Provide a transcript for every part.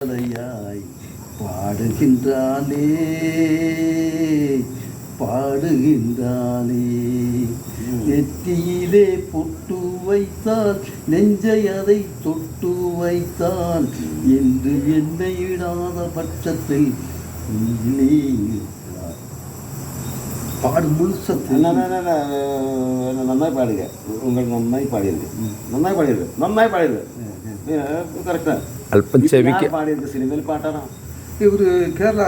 பாதையாய் பாடுகின்றானே பாடுகின்றானே. நெற்றியிலே பொட்டு வைத்தால் நெஞ்சை அதை தொட்டு வைத்தால் என்று என்னை இடாத பட்சத்தில் பாடு முழுச நன்னாய் பாடுங்க. உங்களுக்கு நன்னாய் பாடியிருக்கு நன்னாய் பாடியிருக்கு நன்னாய் பாடியிருக்கு നന്നായി പാടിയത് നന്നായി പാടിയത് കറക്റ്റാ അല്പം ചെവിക്ക് പാടിയത് സിനിമയിൽ പാട്ടാണോ இவர் கேரளா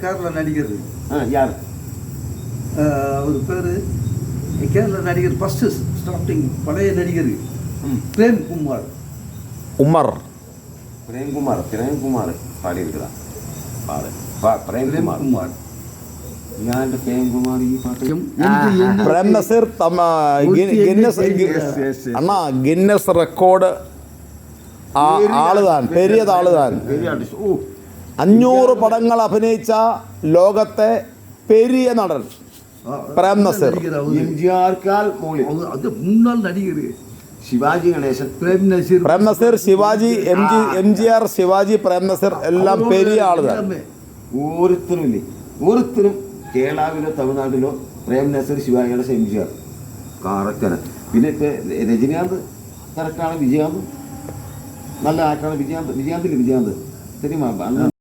கேரளா நடிகர் ആ യാർ அஹ், அவர் பேர் கேரளா நடிகர் ஃபஸ்ட்டு ஸ்டார்டிங் பழைய நடிகர் பிரேம் குமார் ഉമർ പ്രേംകുമാർ പ്രേംകുമാർ പാടിയിരിക്കതാ പാട് പാ- பிரேம் പ്രേംകുമാർ குமார் ഞാൻ എൻ്റെ പ്രേംകുമാർ ഈ പാട്ട് என்று எண்ணி- പ്രേം നസീർ തമ ഗി- ഗിന്നസ് ഗി- Yes, yes, yes. അണ്ണാ ഗിന്നസ് റെക്കോർഡ് പെരിയ അഞ്ഞൂറ് പടങ്ങൾ അഭിനയിച്ച ലോകത്തെ പെരിയ നടൻ Prem Nazir. Shivaji Ganesan Prem Nazir. Prem Nazir Shivaji M G M G R Shivaji Prem Nazir എല്ലാം പെരിയ ആളുകൾ ഓരോരുത്തരും ഇല്ലേ ഓരോരുത്തരും കേരളാവിലോ തമിഴ്നാട്ടിലോ Prem Nazir Shivaji Ganesan M G R കാറക്കന പിന്നെ രജനികാന്ത് രജനീകാന്ത് കറക്റ്റാണ് വിജയാന്ത് നല്ല ആക്ടറാണ് വിജയാന്ത് വിജയാന്തില്ലേ വിജയാന്ത്? സിനിമ